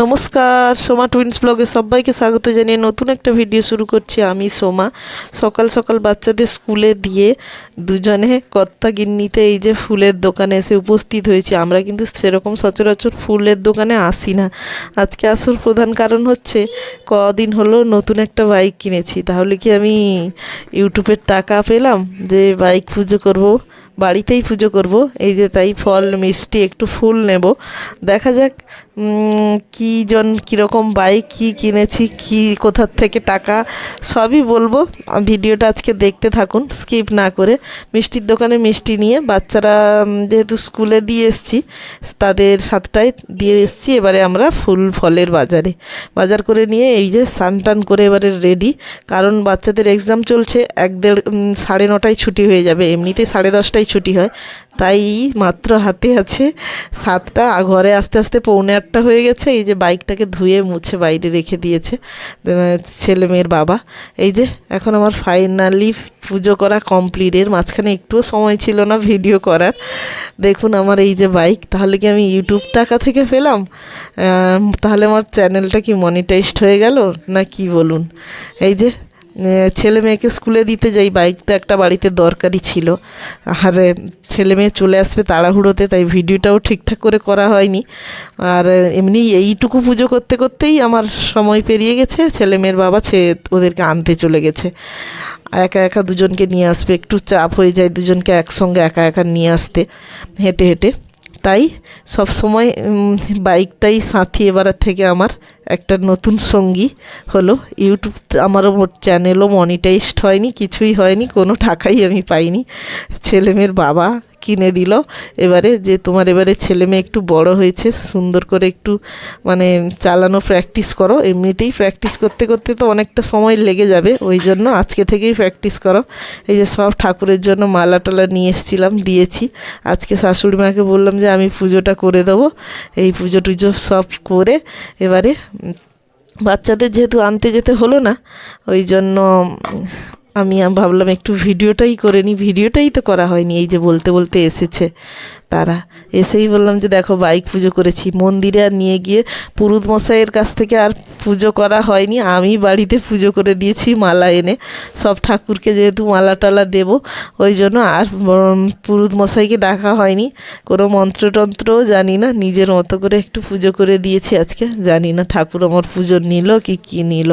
নমস্কার, সোমা টুইন্স ব্লগে সবাইকে স্বাগত জানিয়ে নতুন একটা ভিডিও শুরু করছি আমি সোমা। সকাল সকাল বাচ্চাদের স্কুলে দিয়ে দুজনে কর্তা গিন্নিতে এই যে ফুলের দোকানে এসে উপস্থিত হয়েছি। আমরা কিন্তু সেরকম সচরাচর ফুলের দোকানে আসি না। আজকে আসল প্রধান কারণ হচ্ছে কদিন হলো নতুন একটা বাইক কিনেছি। তাহলে কি আমি ইউটিউবের টাকা পেলাম যে বাইক পুজো করব? বাড়িতেই পুজো করব। এই যে তাই ফল, মিষ্টি, একটু ফুল নেব। দেখা যাক কী জন, কীরকম বাইক কী কিনেছি, কী, কোথার থেকে টাকা, সবই বলব। ভিডিওটা আজকে দেখতে থাকুন, স্কিপ না করে। মিষ্টির দোকানে মিষ্টি নিয়ে বাচ্চারা যেহেতু স্কুলে দিয়ে এসছি, তাদের সাতটায় দিয়ে এসছি। এবারে আমরা ফুল ফলের বাজারে। বাজার করে নিয়ে এই যে স্নান টান করে এবারে রেডি কারণ বাচ্চাদের এক্সাম চলছে, এক দেড় সাড়ে নটায় ছুটি হয়ে যাবে। এমনিতেই সাড়ে দশটায় ছুটি হয়। তাই মাত্র হাতে আছে সাতটা ঘরে আস্তে আস্তে পৌনে আটটা হয়ে গেছে। এই যে বাইকটাকে ধুয়ে মুছে বাইরে রেখে দিয়েছে ছেলে মেয়ের বাবা। এই যে এখন আমার ফাইনালি পুজো করা কমপ্লিট এর। মাঝখানে একটুও সময় ছিল না ভিডিও করার। দেখুন আমার এই যে বাইক, তাহলে কি আমি ইউটিউব টাকা থেকে পেলাম? তাহলে আমার চ্যানেলটা কি মনিটাইজড হয়ে গেল? না কি বলুন? এই যে ছেলে মেয়েকে স্কুলে দিতে যাই বাইক তো একটা বাড়িতে দরকারি ছিল। আর ছেলে মেয়ে চলে আসবে তাড়াহুড়োতে, তাই ভিডিওটাও ঠিকঠাক করে করা হয়নি। আর এমনি এইটুকু পুজো করতে করতেই আমার সময় পেরিয়ে গেছে, ছেলে মেয়ের বাবা ছে ওদেরকে আনতে চলে গেছে। একা একা দুজনকে নিয়ে আসবে, একটু চাপ হয়ে যায় দুজনকে একসঙ্গে একা একা নিয়ে আসতে, হেঁটে হেঁটে। তাই সব সময় বাইকটাই সাথী এবার থেকে আমার। একটা নতুন সঙ্গী হলো। ইউটিউব আমার চ্যানেলও মনিটাইজড হয়নি, কিছুই হয়নি, কোনো টাকাই আমি পাইনি। ছেলেমেয়ের বাবা কিনে দিল। এবারে যে তোমার এবারে ছেলে মেয়ে একটু বড় হয়েছে, সুন্দর করে একটু মানে চালানো প্র্যাকটিস করো। এমনিতেই প্র্যাকটিস করতে করতে তো অনেকটা সময় লেগে যাবে, ওই জন্য আজকে থেকেই প্র্যাকটিস করো। এই যে সব ঠাকুরের জন্য মালা টালা নিয়ে এসেছিলাম, দিয়েছি। আজকে শাশুড়ি মাকে বললাম যে আমি পুজোটা করে দেবো। এই পুজো টুজো সব করে এবারে বাচ্চাদের যেহেতু আনতে যেতে হলো না, ওই জন্য আমি ভাবলাম একটু ভিডিওটাই করে নিই ভিডিওটাই তো করা হয়নি, এই যে বলতে বলতে এসেছে তারা। এসেই বললাম যে দেখো বাইক পুজো করেছি, মন্দিরে আর নিয়ে গিয়ে পুরুত মশাইয়ের কাছ থেকে আর পুজো করা হয়নি, আমি বাড়িতে পুজো করে দিয়েছি, মালা এনে। সব ঠাকুরকে যেহেতু মালা টালা দেবো, ওই জন্য আর পুরুত মশাইকে ডাকা হয়নি। কোনো মন্ত্রতন্ত্রও জানি না, নিজের মতো করে একটু পুজো করে দিয়েছি আজকে, জানি না ঠাকুর আমার পুজো নিল কি, কী নিল।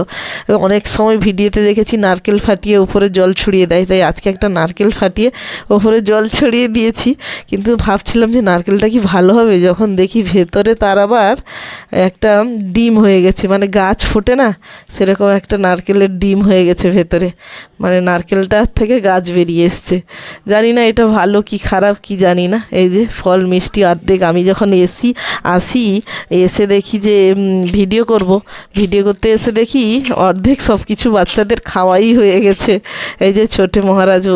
অনেক সময় ভিডিওতে দেখেছি নারকেল ফাটিয়ে উপরে জল ছড়িয়ে দেয়, তাই আজকে একটা নারকেল ফাটিয়ে ওপরে জল ছড়িয়ে দিয়েছি। কিন্তু ভাবছিলাম যে নারকেলটা কি ভালো হবে, যখন দেখি ভেতরে তার আবার একটা ডিম হয়ে গেছে। মানে গাছ ফোটে না, সেরকম একটা নারকেলের ডিম হয়ে গেছে ভেতরে। মানে নারকেলটা থেকে গাছ বেরিয়ে এসছে। জানি না এটা ভালো কি খারাপ কি জানি না। এই যে ফল মিষ্টি অর্ধেক আমি যখন এসি, আসি, এসে দেখি যে ভিডিও করব। ভিডিও করতে এসে দেখি অর্ধেক সব কিছু বাচ্চাদের খাওয়াই হয়ে গেছে। এই যে ছোটে মহারাজ